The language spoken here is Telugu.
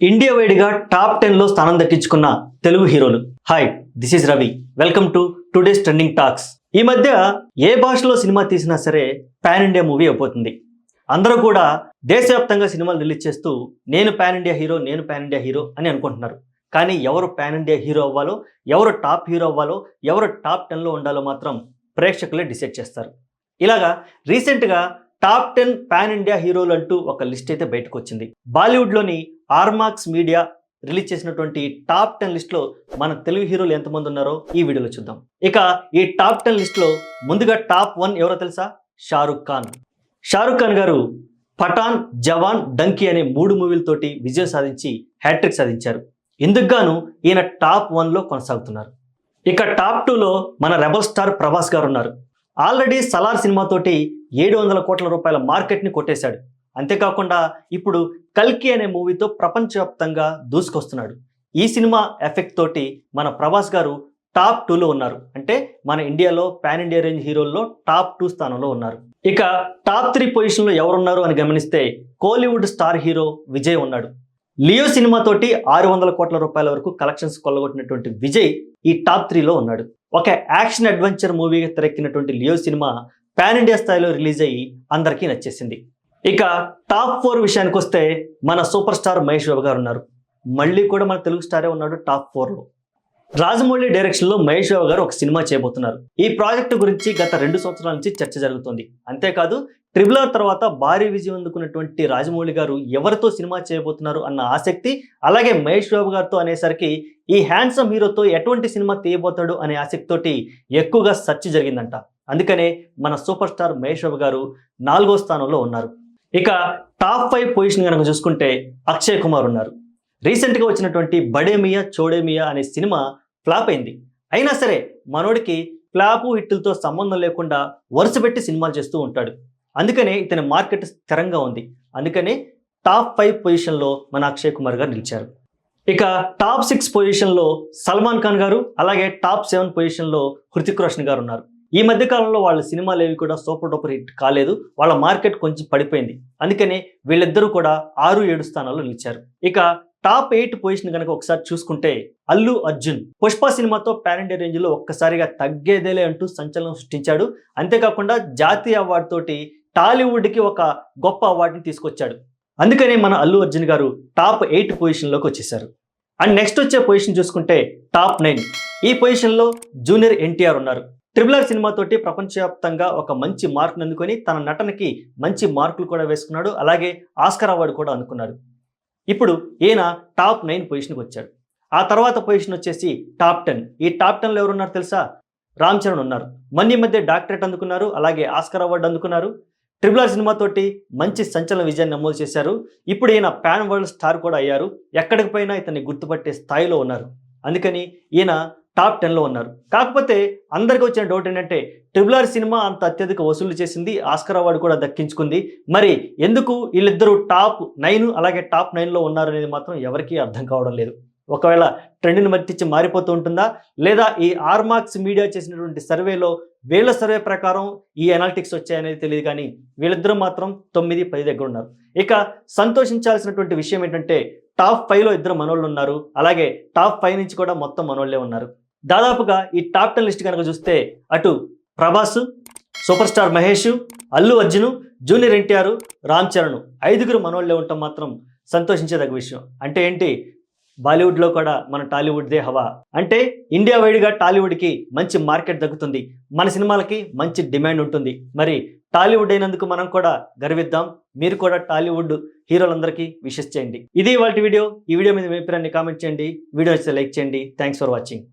ఇండియా వైడ్గా టాప్ టెన్లో స్థానం దక్కించుకున్న తెలుగు హీరోలు. Hi this is Ravi welcome to today's trending talks ఈ మధ్య ఏ భాషలో సినిమా తీసినా సరే పాన్ ఇండియా మూవీ అయిపోతుంది. అందరూ కూడా దేశవ్యాప్తంగా సినిమాలు రిలీజ్ చేస్తూ నేను పాన్ ఇండియా హీరో నేను పాన్ ఇండియా హీరో అని అనుకుంటున్నారు. కానీ ఎవరు పాన్ ఇండియా హీరో అవ్వాలో ఎవరు టాప్ హీరో అవ్వాలో ఎవరు టాప్ టెన్లో ఉండాలో మాత్రం ప్రేక్షకులే డిసైడ్ చేస్తారు. ఇలాగా రీసెంట్గా టాప్ టెన్ పాన్ ఇండియా హీరోలు అంటూ ఒక లిస్ట్ అయితే బయటకు వచ్చింది. బాలీవుడ్లోని ఆర్మాక్స్ మీడియా రిలీజ్ చేసినటువంటి టాప్ టెన్ లిస్ట్లో మన తెలుగు హీరోలు ఎంతమంది ఉన్నారో ఈ వీడియోలో చూద్దాం. ఇక ఈ టాప్ టెన్ లిస్ట్లో ముందుగా టాప్ వన్ ఎవరో తెలుసా? షారుఖ్ ఖాన్. షారుఖ్ ఖాన్ గారు పఠాన్ జవాన్ డంకీ అనే మూడు మూవీలతోటి విజయం సాధించి హ్యాట్రిక్ సాధించారు. ఇందుకు గాను ఈయన టాప్ వన్లో కొనసాగుతున్నారు. ఇక టాప్ టూలో మన రెబల్ స్టార్ ప్రభాస్ గారు ఉన్నారు. ఆల్రెడీ సలార్ సినిమాతోటి ఏడు వందల కోట్ల రూపాయల మార్కెట్ని కొట్టేశాడు. అంతేకాకుండా ఇప్పుడు కల్కి అనే మూవీతో ప్రపంచవ్యాప్తంగా దూసుకొస్తున్నాడు. ఈ సినిమా ఎఫెక్ట్ తోటి మన ప్రభాస్ గారు టాప్ టూలో ఉన్నారు. అంటే మన ఇండియాలో పాన్ ఇండియా రేంజ్ హీరోల్లో టాప్ టూ స్థానంలో ఉన్నారు. ఇక టాప్ త్రీ పొజిషన్లో ఎవరున్నారు అని గమనిస్తే కోలీవుడ్ స్టార్ హీరో విజయ్ ఉన్నాడు. లియో సినిమా తోటి ఆరు వందల కోట్ల రూపాయల వరకు కలెక్షన్స్ కొల్లగొట్టినటువంటి విజయ్ ఈ టాప్ త్రీలో ఉన్నాడు. ఒక యాక్షన్ అడ్వెంచర్ మూవీగా తెరెక్కినటువంటి లియో సినిమా పాన్ ఇండియా స్థాయిలో రిలీజ్ అయ్యి అందరికీ నచ్చేసింది. ఇక టాప్ ఫోర్ విషయానికి వస్తే మన సూపర్ స్టార్ మహేష్ బాబు గారు ఉన్నారు. మళ్ళీ కూడా మన తెలుగు స్టారే ఉన్నాడు టాప్ ఫోర్లో రాజమౌళి డైరెక్షన్లో మహేష్ బాబు గారు ఒక సినిమా చేయబోతున్నారు. ఈ ప్రాజెక్టు గురించి గత రెండు సంవత్సరాల నుంచి చర్చ జరుగుతుంది. అంతేకాదు ట్రిబుల్ ఆర్ తర్వాత భారీ విజయం అందుకున్నటువంటి రాజమౌళి గారు ఎవరితో సినిమా చేయబోతున్నారు అన్న ఆసక్తి అలాగే మహేష్ బాబు గారితో అనేసరికి ఈ హ్యాండ్సమ్ హీరోతో ఎటువంటి సినిమా తీయబోతాడు అనే ఆసక్తితోటి ఎక్కువగా సెర్చ్ జరిగిందంట. అందుకనే మన సూపర్ స్టార్ మహేష్ బాబు గారు నాలుగో స్థానంలో ఉన్నారు. ఇక టాప్ ఫైవ్ పొజిషన్ కనుక చూసుకుంటే అక్షయ్ కుమార్ ఉన్నారు. రీసెంట్గా వచ్చినటువంటి బడేమియా చోడేమియా అనే సినిమా ఫ్లాప్ అయింది. అయినా సరే మనోడికి ఫ్లాపు హిట్టులతో సంబంధం లేకుండా వరుస పెట్టి సినిమాలు చేస్తూ ఉంటాడు. అందుకనే ఇతని మార్కెట్ స్థిరంగా ఉంది. అందుకనే టాప్ ఫైవ్ పొజిషన్లో మన అక్షయ్ కుమార్ గారు నిలిచారు. ఇక టాప్ సిక్స్ పొజిషన్లో సల్మాన్ ఖాన్ గారు అలాగే టాప్ సెవెన్ పొజిషన్లో హృతిక్ రోషన్ గారు ఉన్నారు. ఈ మధ్య కాలంలో వాళ్ళ సినిమాలు ఏవి కూడా సూపర్ డూపర్ హిట్ కాలేదు. వాళ్ళ మార్కెట్ కొంచెం పడిపోయింది. అందుకనే వీళ్ళిద్దరూ కూడా ఆరు ఏడు స్థానాల్లో నిలిచారు. ఇక టాప్ ఎయిట్ పొజిషన్ కనుక ఒకసారి చూసుకుంటే అల్లు అర్జున్. పుష్ప సినిమాతో ప్యారెంటీ రేంజ్లో ఒక్కసారిగా తగ్గేదేలే అంటూ సంచలనం సృష్టించాడు. అంతేకాకుండా జాతీయ అవార్డు తోటి టాలీవుడ్కి ఒక గొప్ప అవార్డుని తీసుకొచ్చాడు. అందుకనే మన అల్లు అర్జున్ గారు టాప్ ఎయిట్ పొజిషన్లోకి వచ్చేసారు. అండ్ నెక్స్ట్ వచ్చే పొజిషన్ చూసుకుంటే టాప్ నైన్. ఈ పొజిషన్లో జూనియర్ ఎన్టీఆర్ ఉన్నారు. ట్రిపుల్ సినిమాతోటి ప్రపంచవ్యాప్తంగా ఒక మంచి మార్కును అందుకొని తన నటనకి మంచి మార్కులు కూడా వేసుకున్నాడు. అలాగే ఆస్కర్ అవార్డు కూడా అందుకున్నాడు. ఇప్పుడు ఈయన టాప్ నైన్ పొజిషన్కి వచ్చాడు. ఆ తర్వాత పొజిషన్ వచ్చేసి టాప్ టెన్. ఈ టాప్ టెన్లో ఎవరున్నారు తెలుసా? రామ్ చరణ్ ఉన్నారు. మన్ని మధ్య డాక్టరేట్ అందుకున్నారు. అలాగే ఆస్కర్ అవార్డు అందుకున్నారు. ట్రిపుల్ సినిమాతోటి మంచి సంచలన విజయాన్ని నమోదు చేశారు. ఇప్పుడు ఈయన పాన్ వరల్డ్ స్టార్ కూడా అయ్యారు. ఎక్కడికి పోయినా ఇతన్ని గుర్తుపట్టే స్థాయిలో ఉన్నారు. అందుకని ఈయన టాప్ టెన్లో ఉన్నారు. కాకపోతే అందరికీ వచ్చిన డౌట్ ఏంటంటే ట్రిబులర్ సినిమా అంత అత్యధిక వసూలు చేసింది ఆస్కర్ అవార్డు కూడా దక్కించుకుంది. మరి ఎందుకు వీళ్ళిద్దరూ టాప్ నైన్ అలాగే టాప్ నైన్లో ఉన్నారు అనేది మాత్రం ఎవరికీ అర్థం కావడం లేదు. ఒకవేళ ట్రెండ్ని మట్టించి మారిపోతూ ఉంటుందా? లేదా ఈ ఆర్మార్క్స్ మీడియా చేసినటువంటి సర్వేలో వీళ్ళ సర్వే ప్రకారం ఈ అనాలిటిక్స్ వచ్చాయనేది తెలియదు కానీ వీళ్ళిద్దరూ మాత్రం తొమ్మిది పది దగ్గర ఉన్నారు. ఇక సంతోషించాల్సినటువంటి విషయం ఏంటంటే టాప్ ఫైవ్లో ఇద్దరు మనోళ్ళు ఉన్నారు. అలాగే టాప్ ఫైవ్ నుంచి కూడా మొత్తం మనోళ్ళే ఉన్నారు. దాదాపుగా ఈ టాప్ టెన్ లిస్ట్ కనుక చూస్తే అటు Prabhas super star Mahesh Allu Arjun junior NTR Ram Charan ఐదుగురు మనోళ్ళే ఉండటం మాత్రం సంతోషించేదగ్గ విషయం. అంటే ఏంటి? బాలీవుడ్లో కూడా మన టాలీవుడ్దే హవా. అంటే ఇండియా వైడ్గా టాలీవుడ్కి మంచి మార్కెట్ దక్కుతుంది. మన సినిమాలకి మంచి డిమాండ్ ఉంటుంది. మరి టాలీవుడ్ అయినందుకు మనం కూడా గర్విద్దాం. మీరు కూడా టాలీవుడ్ హీరోలందరికీ విషెస్ చేయండి. ఇది వాళ్ళ వీడియో. ఈ వీడియో మీద మీ అభిప్రాయాన్ని కామెంట్ చేయండి. వీడియో లైక్ చేయండి. Thanks for watching.